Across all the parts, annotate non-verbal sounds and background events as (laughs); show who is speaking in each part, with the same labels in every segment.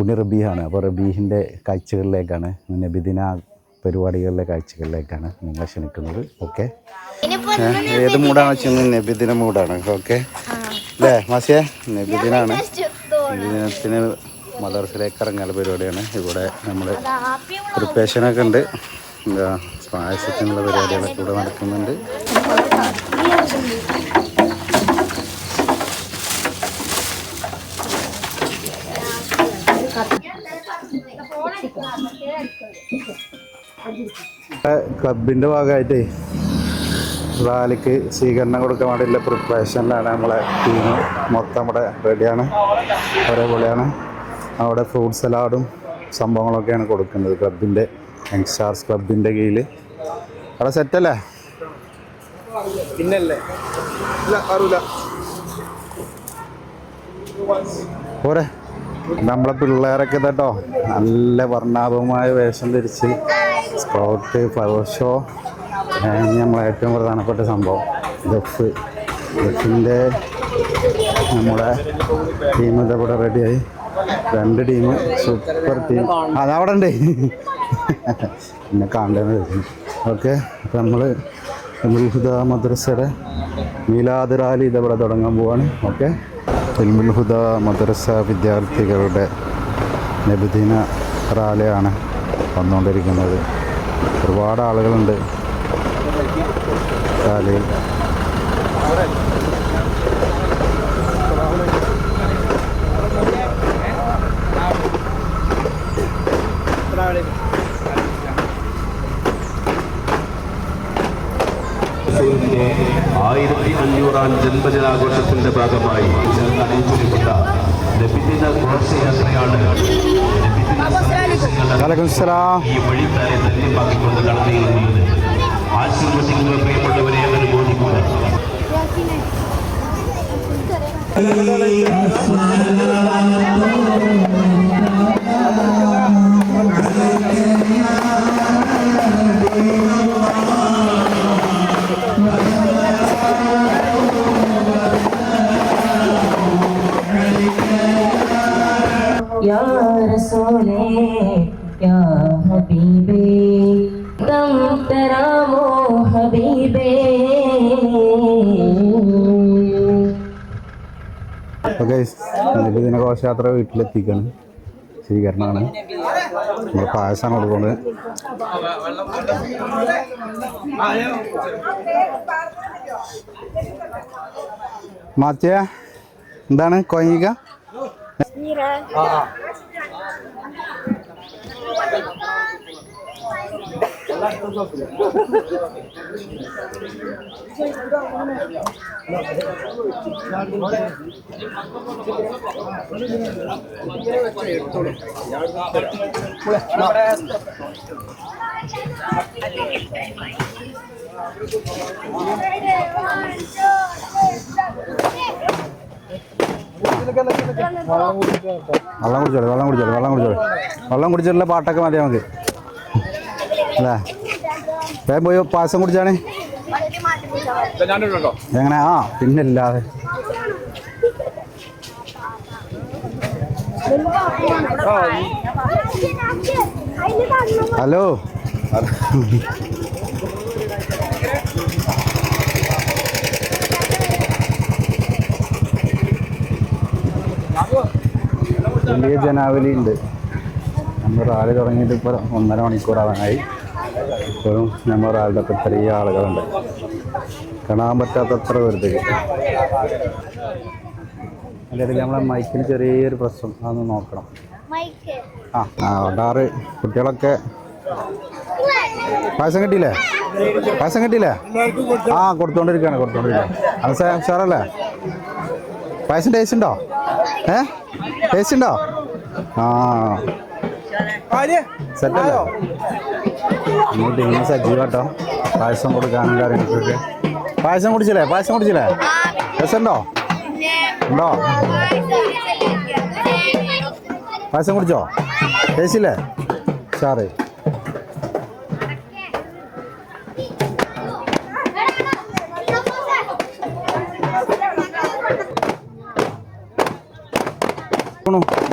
Speaker 1: പുണ്യ റബീഹാണ്. അപ്പോൾ റബീഹിന്റെ കാഴ്ചകളിലേക്കാണ് നബിദിന പരിപാടികളിലെ കാഴ്ചകളിലേക്കാണ് നിങ്ങൾ ക്ഷണിക്കുന്നത്. ഓക്കെ. ഏത് മൂടാണ് വെച്ചാൽ നബിദിന മൂടാണ് ഓക്കെ. അല്ലേ മാസിയെ? നബിദിനാണ്. നബിദിനത്തിന് മദർസിലേക്ക് ഇറങ്ങാനുള്ള പരിപാടിയാണ്. ഇവിടെ നമ്മൾ പ്രിപ്പറേഷനൊക്കെ ഉണ്ട്. എന്താ പായസത്തിനുള്ള പരിപാടികളൊക്കെ ഇവിടെ നടക്കുന്നുണ്ട്. ക്ലബിന്റെ ഭാഗമായിട്ടേ റാലിക്ക് സ്വീകരണം കൊടുക്കാൻ വേണ്ടിയുള്ള പ്രിപ്പറേഷനിലാണ് നമ്മളെ ടീം മൊത്തം ഇവിടെ റെഡിയാണ് ഒരേപോലെയാണ്. അവിടെ ഫ്രൂട്ട് സലാഡും സംഭവങ്ങളൊക്കെയാണ് കൊടുക്കുന്നത് ക്ലബിന്റെ യങ്സ്റ്റാർസ് ക്ലബിന്റെ കീഴിൽ അവിടെ സെറ്റല്ലേ
Speaker 2: പിന്നല്ലേ?
Speaker 1: പോരെ. നമ്മളെ പിള്ളേരൊക്കെ കേട്ടോ നല്ല വർണാഭമായ വേഷം ധരിച്ച് സ്കൗട്ട് ഫ്ലവർ ഷോ നമ്മളെ ഏറ്റവും പ്രധാനപ്പെട്ട സംഭവം. ദഫ് ദഫിന്റെ നമ്മുടെ ടീം ഇതവിടെ റെഡിയായി രണ്ട് ടീം സൂപ്പർ ടീം അതവിടെ ഉണ്ട്. പിന്നെ കാണേണ്ടത് ഓക്കെ അപ്പം നമ്മൾ ഹുദ മദ്രസയുടെ മീലാദ് റാലി ഇതവിടെ തുടങ്ങാൻ പോവാണ്. ഓക്കെ ഇൽമുൽ ഹുദ മദ്രസ വിദ്യാർത്ഥികളുടെ നബിദിന റാലിയാണ് വന്നുകൊണ്ടിരിക്കുന്നത്. ഒരുപാട് ആളുകളുണ്ട് റാലിയിൽ.
Speaker 3: ഹുസൈനിന്റെ ആയിരത്തി അഞ്ഞൂറാം ജന്മദിനാഘോഷത്തിന്റെ ഭാഗമായി ചേർന്ന് ഘോഷയാത്രയാണ് ഈ വഴിത്താരെ ആശീർവദിക്കുന്ന പ്രിയപ്പെട്ടവരെ
Speaker 4: या रसूले या हबीबे दम तरामो हबीबे
Speaker 1: ഓക്കെ നബിദിന ഘോഷയാത്ര വീട്ടിലെത്തിക്കാണ് സ്വീകരണമാണ് നമ്മൾ പായസമാണ് കൊടുക്കുന്നത് മാറ്റിയ എന്താണ് 아. 연락 끊었어. One, two, three, four. വെള്ളം കുടിച്ചോളൂ വെള്ളം കുടിച്ചോളൂ വെള്ളം കുടിച്ചോളൂ. വെള്ളം കുടിച്ചിട്ടുള്ള പാട്ടൊക്കെ മതി നമുക്ക്. അല്ലേ? വേഗം പോയി പായസം കുടിച്ചാണ്? എങ്ങനെ? ആ പിന്നല്ലാതെ. ഹലോ. വലിയ ജനാവലി ഉണ്ട്. നമ്മൾ റാലി തുടങ്ങിയിട്ട് ഇപ്പോൾ ഒന്നര മണിക്കൂറാവാനായി ഇപ്പോഴും നമ്മൾ റാലിയുടെ ഒക്കെ ചെറിയ ആളുകളുണ്ട്. കാണാൻ പറ്റാത്തത്ര വെറുതെ അല്ലെങ്കിൽ നമ്മളെ മൈക്കിന് ചെറിയൊരു പ്രശ്നം. അതൊന്ന് നോക്കണം. ആ ആ ഒടാറ് കുട്ടികളൊക്കെ. പായസം കിട്ടിയില്ലേ? പായസം കിട്ടിയില്ലേ? ആ കൊടുത്തോണ്ടിരിക്കുകയാണ് കൊടുത്തോണ്ടിരിക്കുകയാണ് അത് സാ- ഉഷാറല്ലേ പായസം ടേസ്റ്റ് ഉണ്ടോ? ഏ? ടേസ്റ്റ് ഉണ്ടോ? ആ. സെറ്റല്ലോ നമ്മൾ ഇങ്ങനെ സജീവട്ടോ പായസം കൊടുക്കാനും കാര്യങ്ങൾക്കൊക്കെ പായസം കുടിച്ചില്ലേ? പായസം കുടിച്ചില്ലേ? രസമുണ്ടോ ഉണ്ടോ? പായസം കുടിച്ചോ? ടേസ്റ്റില്ലേ സാറേ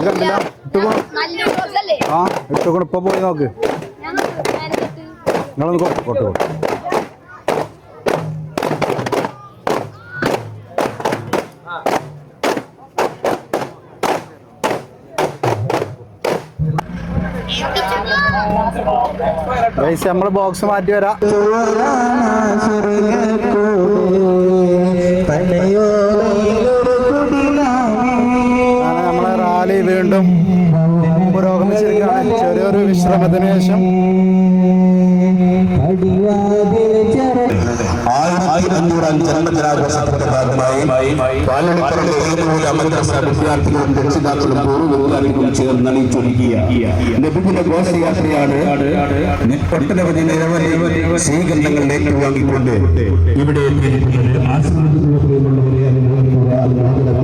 Speaker 1: കണ്ടില്ല ഇട്ടുകൊണു ആ ഇട്ടുകൊണ്ട് ഇപ്പൊ പോയി നോക്ക്. നിങ്ങളൊന്ന് കൊട്ടു കൊട്ടു. നമ്മൾ ബോക്സ് മാറ്റി വരാം. വിശ്രമത്തിന് ശേഷം
Speaker 3: ചേർന്ന് ഘോഷയാത്രയാണ് ഒട്ടനവധി നിരവധി സ്വീകരണങ്ങൾ ഏറ്റുവാങ്ങിക്കൊണ്ട് ഇവിടെ എത്തിയിരിക്കുന്നത് ആശ്രമത്തിലുള്ള പ്രിയമുള്ളവരെ അനുമോദിക്കുക അതുപോലെ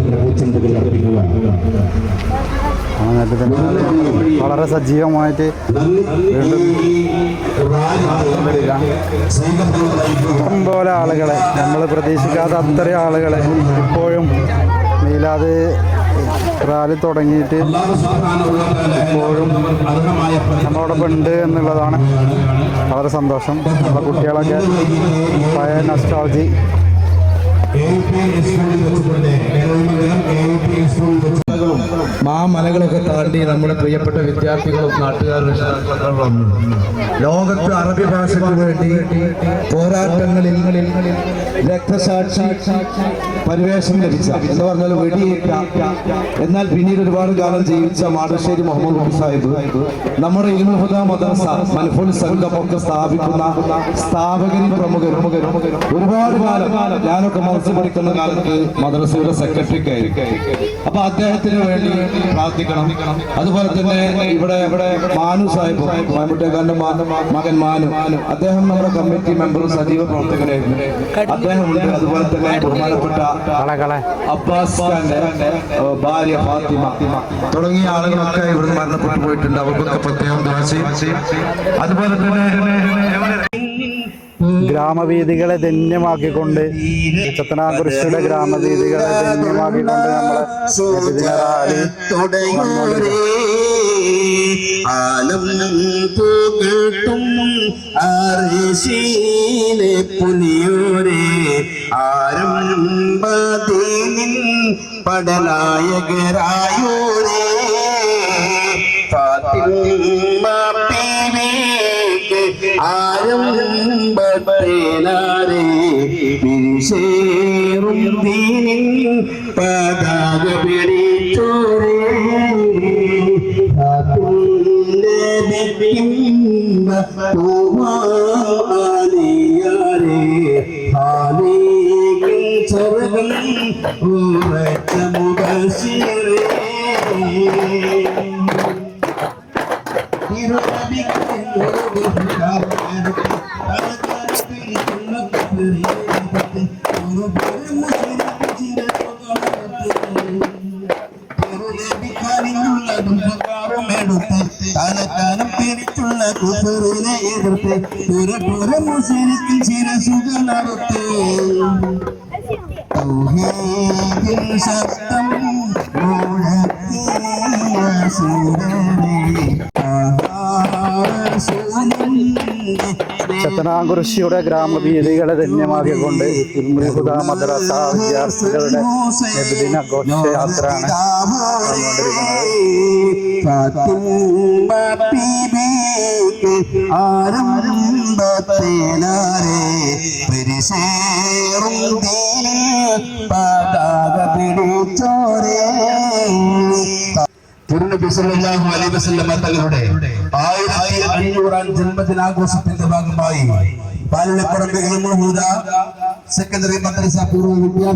Speaker 1: വളരെ സജീവമായിട്ട് ഇഷ്ടം പോലെ ആളുകളെ നമ്മൾ പ്രതീക്ഷിക്കാത്ത അത്രയും ആളുകളെ ഇപ്പോഴും മീലാത് റാലി തുടങ്ങിയിട്ട് ഇപ്പോഴും നമ്മളോടൊപ്പം ഉണ്ട് എന്നുള്ളതാണ് വളരെ സന്തോഷം. നമ്മുടെ കുട്ടികളൊക്കെ പഴയ നസ്റ്റാൾജി
Speaker 5: ആ മലകളൊക്കെ താണ്ടി നമ്മുടെ പ്രിയപ്പെട്ട വിദ്യാർത്ഥികളും നാട്ടുകാരുടെ ലോകത്ത് അറബി ഭാഷയ്ക്ക് വേണ്ടി പോരാട്ടങ്ങളിൽ രക്തസാക്ഷി പരിവേഷം ലഭിച്ച എന്ന് പറഞ്ഞാൽ വെടിയേറ്റ എന്നാൽ പിന്നീട് ഒരുപാട് കാലം ജീവിച്ച മാടശ്ശേരി മുഹമ്മദ് സാഹിബ് നമ്മുടെ ഇൽമുഹുദ മദ്രസ മൻഫുൽ സംഘമൊക്കെ സ്ഥാപിക്കുന്ന സ്ഥാപകരിൽ പ്രമുഖരും ഒരുപാട് കാലം ഞാനൊക്കെ മനസ്സ് പഠിക്കുന്ന കാലത്ത് മദ്രസയുടെ സെക്രട്ടറിക്കായിരിക്കും അപ്പൊ അപ്പൊ അദ്ദേഹത്തിന് വേണ്ടി പ്രാർത്ഥിക്കണം. അതുപോലെ തന്നെ ഇവിടെ ഇവിടെ മാനു സാഹിബ് മാമുട്ടേക്കാരന്റെ മകൻ മാനു. അദ്ദേഹം നമ്മുടെ കമ്മിറ്റി മെമ്പറും സജീവ പ്രവർത്തകനായിരുന്നു അദ്ദേഹം ഉണ്ട് അതുപോലെ തന്നെ ബഹുമാനപ്പെട്ട അബ്ബാസ് ഖാന്റെ ഭാര്യ ഫാത്തിമ. തുടങ്ങിയ ആളുകളൊക്കെ ഇവിടുന്ന് മരണപ്പെട്ടു പോയിട്ടുണ്ട് അവർക്കൊക്കെ പ്രത്യേകം അതുപോലെ തന്നെ
Speaker 1: ഗ്രാമവീഥികളെ ധന്യമാക്കിക്കൊണ്ട് ചത്തനാകുറിശിയുടെ ഗ്രാമവീഥികളെ ധന്യമാക്കിക്കൊണ്ട് നമ്മളെ
Speaker 6: പുലിയൂരെ പീവേക്ക് ആരംഭത്തേനാരേ വിരിശേറും ദീനിൻ പതാക പിടിച്ചോരേ തലക്കാലം സൂരനെ
Speaker 1: ചത്തനാകുറിശിയുടെ ഗ്രാമവീഥികളെ ധന്യമാക്കിക്കൊണ്ട് ഇൽമുൽഹുദ മദ്രസ വിദ്യാർത്ഥികളുടെ നബിദിന ഘോഷയാത്രയാണ്
Speaker 6: ആരംഭത്തേനാരെ പരിശേറും പതാക പിടിച്ചോരേ. തിരുനബി സല്ലല്ലാഹു അലൈഹി വസല്ലമ തങ്ങളുടെ ആയിരത്തി അഞ്ഞൂറാം ജന്മദിനാഘോഷത്തിന്റെ ഭാഗമായി പാലപ്പറമ്പ് ഇൽമുൽഹുദ സെക്കൻഡറി മദ്രസ
Speaker 1: പൂർവ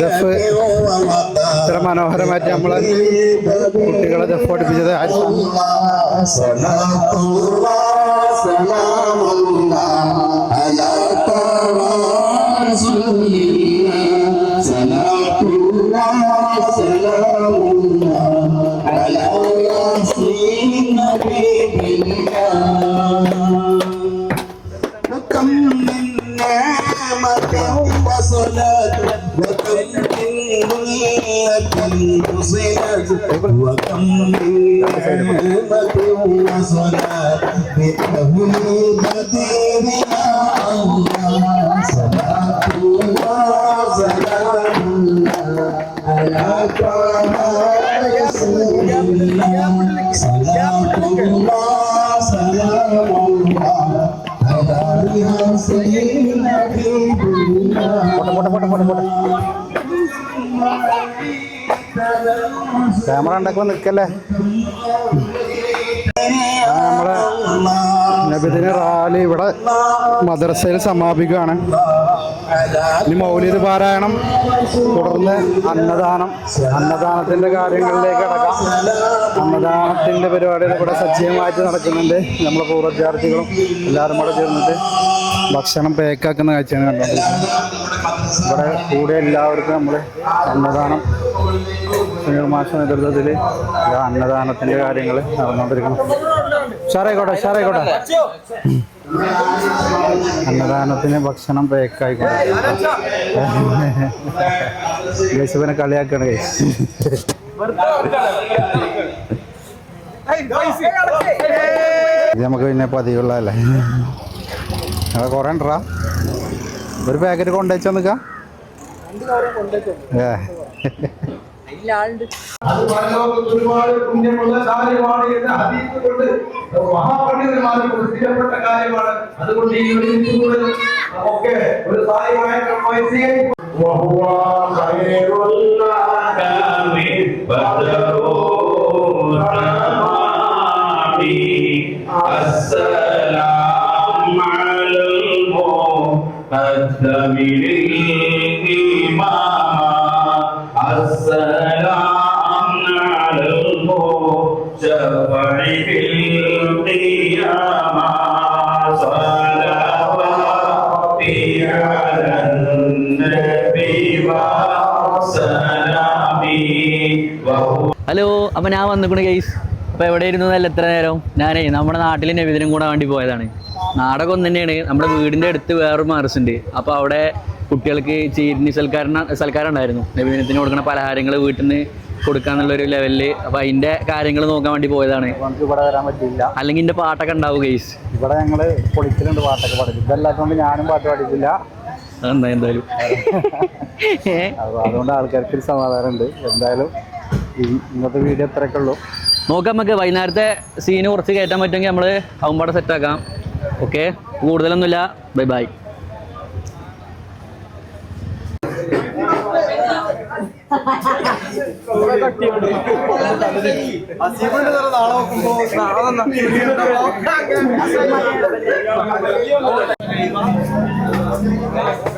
Speaker 1: ദഫ് ഇത്ര മനോഹരമായിട്ട് നമ്മളെ കുട്ടികളെ പഠിപ്പിച്ചത്. ഹാരിസാണ്
Speaker 6: ملة وصلت وكم من نعمة وصلت بأهل بدر يا الله
Speaker 1: ക്യാമറ ഉണ്ടാക്കുമ്പോൾ നിൽക്കല്ലേ? നമ്മുടെ നബിദിന റാലി ഇവിടെ മദ്രസയിൽ സമാപിക്കുകയാണ്. ഇനി മൗലിദ് പാരായണം തുടർന്ന് അന്നദാനം. അന്നദാനത്തിന്റെ കാര്യങ്ങളിലേക്ക് അടക്കാം അന്നദാനത്തിന്റെ പരിപാടികൾ ഇവിടെ സജീവമായിട്ട് നടക്കുന്നുണ്ട്. നമ്മളെ പൂർവ വിദ്യാർത്ഥികളും എല്ലാവരും കൂടെ ചേർന്നിട്ട്. ഭക്ഷണം പേക്കാക്കുന്ന കാഴ്ചയാണ് കണ്ടുകൊണ്ടിരിക്കുന്നത് ഇവിടെ കൂടെ എല്ലാവർക്കും നമ്മൾ അന്നദാനം സുനിൽ മാഷ നേതൃത്വത്തിൽ അന്നദാനത്തിന്റെ കാര്യങ്ങൾ നടന്നുകൊണ്ടിരിക്കണം ഷാറായിക്കോട്ടെ ഷാറായിക്കോട്ടെ അന്നദാനത്തിന് ഭക്ഷണം പേക്കായിക്കോട്ടെ യേശുവിനെ കളിയാക്കാണ് കേസ് ഇത് നമുക്ക് പിന്നെ പതിവുള്ളതല്ലേ? അത് കുറേ ഉണ്ടറാ ഒരു പാക്കറ്റ് കൊണ്ടുവച്ചാ നിൽക്കാം ഏ
Speaker 2: അത് പരലോകത്ത് ഒരുപാട് പുണ്യമുള്ള കാര്യമാണ് എന്ന് ഹദീസ് കൊണ്ട് മഹാപണ്ഡിതന്മാർക്ക് സ്ഥിരപ്പെട്ട കാര്യമാണ് അതുകൊണ്ട് ഈ ഒരു മിനിറ്റ് ഒക്കെ ഒരു സാധ്യമായ ക്രമമായി സ്വീകരിക്കും وهو خير الأنام بدر التمام
Speaker 3: السلام على المقدم للإمام السلام على المشفع في القيامة صلواتي على النبي وسلامي وهو
Speaker 7: ഹലോ അപ്പൊ ഞാൻ വന്നിക്കണു ഗൈസ് അപ്പൊ എവിടെ ഇരുന്നു നല്ല എത്ര നേരം ഞാനേ നമ്മുടെ നാട്ടിലെ നബിദിനം കൂടാൻ വേണ്ടി പോയതാണ് നാടകം ഒന്ന് തന്നെയാണ്. നമ്മുടെ വീടിന്റെ അടുത്ത് വേറൊരു മാർസ് ഉണ്ട്. അപ്പൊ അവിടെ കുട്ടികൾക്ക് ചീരിനി സൽക്കാരന സൽക്കാരം ഉണ്ടായിരുന്നു നവീനത്തിന് കൊടുക്കുന്ന പലഹാരങ്ങൾ വീട്ടിൽ നിന്ന് കൊടുക്കാന്നുള്ളൊരു ലെവലിൽ അപ്പൊ അതിന്റെ കാര്യങ്ങൾ നോക്കാൻ വേണ്ടി പോയതാണ്.
Speaker 1: നമുക്ക് ഇവിടെ വരാൻ പറ്റില്ല
Speaker 7: അല്ലെങ്കിൽ എന്റെ പാട്ടൊക്കെ ഉണ്ടാവും ഗൈസ്
Speaker 1: ഇവിടെ ഞങ്ങൾ പൊളിക്കലുണ്ട് പാട്ടൊക്കെ പാടില്ല ഇതല്ലാത്തതുകൊണ്ട് ഞാനും പാട്ട് പാടിക്കില്ല
Speaker 7: എന്താ എന്തായാലും. (laughs)
Speaker 1: അതുകൊണ്ട് ആൾക്കാർക്ക് ഒരു സമാധാനമുണ്ട്. എന്തായാലും ഇന്നത്തെ വീഡിയോ എത്രയൊക്കെ ഉള്ളൂ.
Speaker 7: നോക്കാം നമുക്ക്. വൈകുന്നേരത്തെ സീന് കുറച്ച് കയറ്റാൻ പറ്റുമെങ്കിൽ നമ്മൾ സെറ്റ് സെറ്റാക്കാം ഓക്കെ? കൂടുതലൊന്നുമില്ല. Bye bye.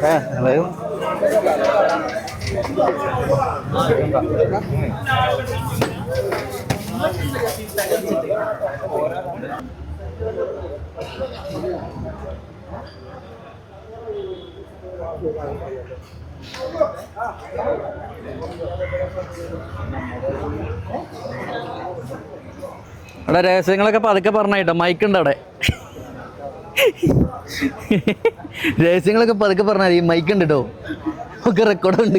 Speaker 1: ഏ
Speaker 7: അവിടെ രഹസ്യങ്ങളൊക്കെ പതുക്കെ പറഞ്ഞായിട്ടോ മൈക്കുണ്ട് അവിടെ. രഹസ്യങ്ങളൊക്കെ പതുക്കെ പറഞ്ഞാൽ ഈ മൈക്ക് ഉണ്ട് കേട്ടോ. ഒക്കെ റെക്കോർഡുണ്ട്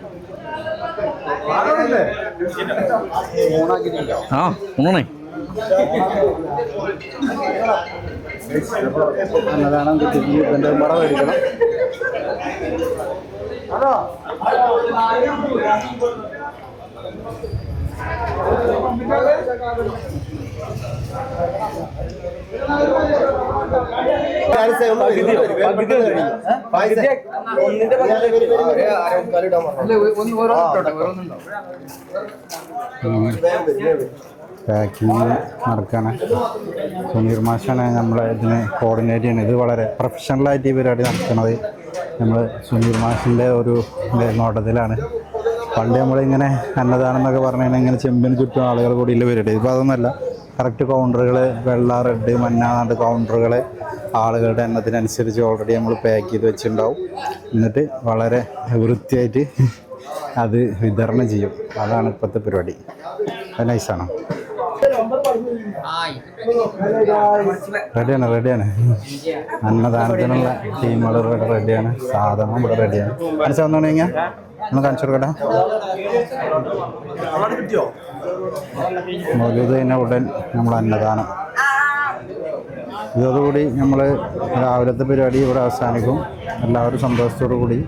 Speaker 7: ആ
Speaker 1: ഉണണേ അന്നതാണ് മടം മേടിക്കണം ഹലോ? പാക്കിങ് നടക്കുകയാണ് സുനീർ മാഷാണ് നമ്മളെ ഇതിന് കോർഡിനേറ്റ് ചെയ്യുന്നത്. ഇത് വളരെ പ്രൊഫഷണലായിട്ട് ഈ പരിപാടി നടത്തുന്നത്. നമ്മൾ സുനീർ മാഷിന്റെ ഒരു നോട്ടത്തിലാണ് പണ്ട് നമ്മളിങ്ങനെ അന്നദാനം എന്നൊക്കെ പറഞ്ഞു കഴിഞ്ഞാൽ ഇങ്ങനെ ചെമ്പിന് ചുറ്റും ആളുകൾ കൂടിയില്ല പരിപാടി. ഇപ്പോൾ അതൊന്നുമല്ല. കറക്റ്റ് കൗണ്ടറുകൾ വെള്ള റെഡ് മഞ്ഞ നാണ്ട് കൗണ്ടറുകൾ ആളുകളുടെ എണ്ണത്തിനനുസരിച്ച് ഓൾറെഡി നമ്മൾ പാക്ക് ചെയ്ത് വെച്ചിട്ടുണ്ടാവും. എന്നിട്ട് വളരെ വൃത്തിയായിട്ട് അത് വിതരണം ചെയ്യും. അതാണ് ഇപ്പോഴത്തെ പരിപാടി. നൈസാണ് റെഡിയാണ് റെഡിയാണ് അന്നദാനത്തിനുള്ള ടീമുകൾ ഇവിടെ റെഡിയാണ് സാധനം ഇവിടെ റെഡിയാണ് മനസ്സിൽ കഴിഞ്ഞാൽ ഒന്ന് കാണിച്ചു കൊടുക്കട്ടെ. മൗലൂദ് കഴിഞ്ഞ ഉടൻ നമ്മൾ അന്നദാനം. ഇതോടുകൂടി നമ്മൾ രാവിലത്തെ പരിപാടി ഇവിടെ അവസാനിക്കും. എല്ലാവരും സന്തോഷത്തോടു കൂടി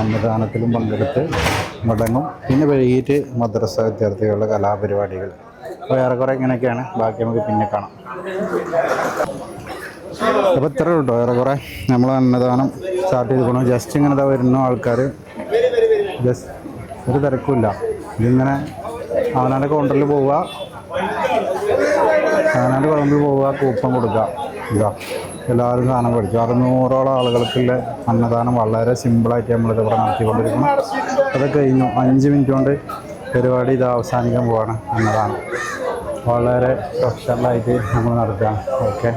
Speaker 1: അന്നദാനത്തിലും പങ്കെടുത്ത് മടങ്ങും. പിന്നെ വൈകിട്ട് മദ്രസ വിദ്യാർത്ഥികളുടെ കലാപരിപാടികൾ. അപ്പോൾ ഏറെക്കുറെ ഇങ്ങനെയൊക്കെയാണ്. ബാക്കി നമുക്ക് പിന്നെ കാണാം. അപ്പോൾ ഇത്ര കേട്ടോ ഏറെക്കുറെ നമ്മൾ അന്നദാനം സ്റ്റാർട്ട് ചെയ്ത് പോകണം ജസ്റ്റ് ഇങ്ങനെ വരുന്ന ആൾക്കാർ ജസ്റ്റ് ഒരു തിരക്കുമില്ല. ഇതിങ്ങനെ അവനാന്റെ കൗണ്ടറിൽ പോവുക. അവനാന്റെ കുളമ്പിൽ പോവുക കൂപ്പൺ കൊടുക്കുക. ഇതാ. എല്ലാവരും സാധനം പഠിക്കും അറുന്നൂറോളം ആളുകൾക്കുള്ള അന്നദാനം വളരെ സിമ്പിളായിട്ട് നമ്മളിത് ഇവിടെ നടത്തിക്കൊണ്ടിരിക്കണം അത് കഴിഞ്ഞു. അഞ്ച് മിനിറ്റ് കൊണ്ട് പരിപാടി ഇത് അവസാനിക്കാൻ പോവാണ് അന്നദാനം. വളരെ പ്രൊഫഷണലായിട്ട് നമ്മൾ നടത്തുക. ഓക്കെ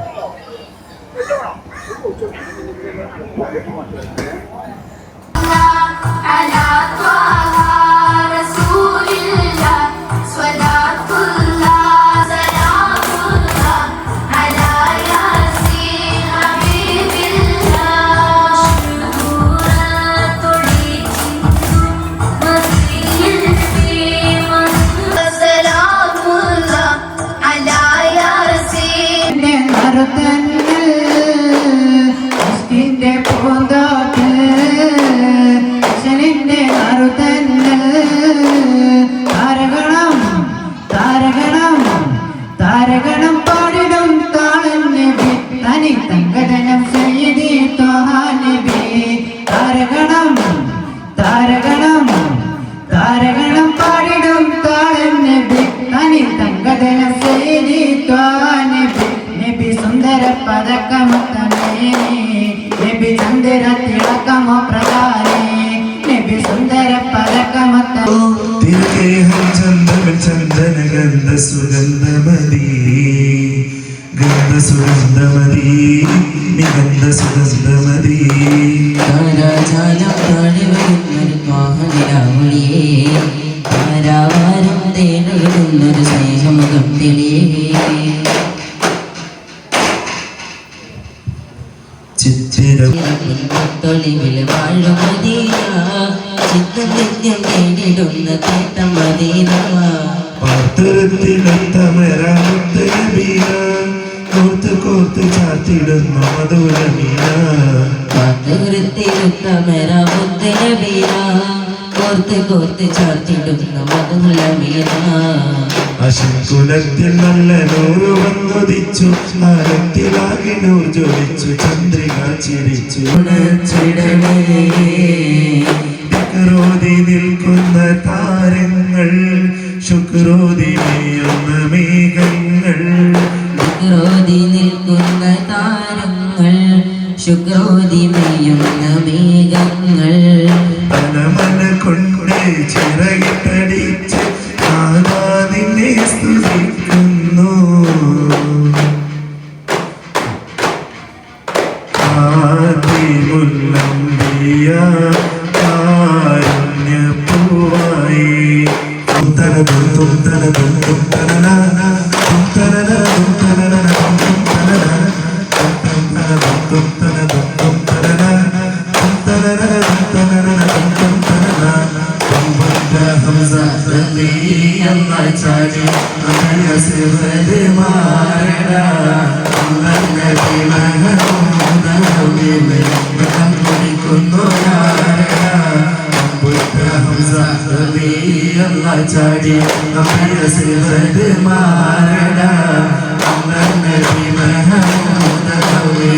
Speaker 1: ിന്റെ
Speaker 6: ചന്ദന ഗന്ധ സുഗന്ധമതി ഗന്ധ സുഗന്ധമതി സുഗന്ധമതി
Speaker 4: താരാജാലം താഴെ വരുന്നൊരു മോഹനിലാവളിയേ താരാവാരം തേടുന്നൊരു സ്നേഹമുഖം തെളിയേ
Speaker 6: ചിച്ചിരം
Speaker 4: തൊളിവിൽ വാഴും മദീന ചിത്തം നിത്യം നേടിടുന്ന തേട്ടം മദീന
Speaker 6: പാർത്തുരത്തിലെത്തമരാമുത്ത് നബീന കോർത്ത് കോർത്ത് ചാത്തിടുന്നു മധുരമീന
Speaker 4: പാത്തുരത്തിരുത്തമരാമുത്തരവീര കോർത്ത് കോർത്ത് ചാർത്തിടുന്ന മധുര മീന
Speaker 6: അശുകുലത്തിൽ നല്ല നൂറ് വന്നുദിച്ചു ആരത്തിലാകെ നൂർ ജ്വലിച്ചു ചന്ദ്രിക ചിരിച്ചു ശുക്രോതി നിൽക്കുന്ന താരങ്ങൾ ശുക്രോതി മേയുന്ന മേഘങ്ങൾ.
Speaker 4: ശുക്രോതി നിൽക്കുന്ന താരങ്ങൾ. ശുക്രോതി മെയ്യുന്ന
Speaker 6: ചാടി നമ്മുടെ സിവർ മാരട അമ്മ നബി മഹമൂദ ഹൗലി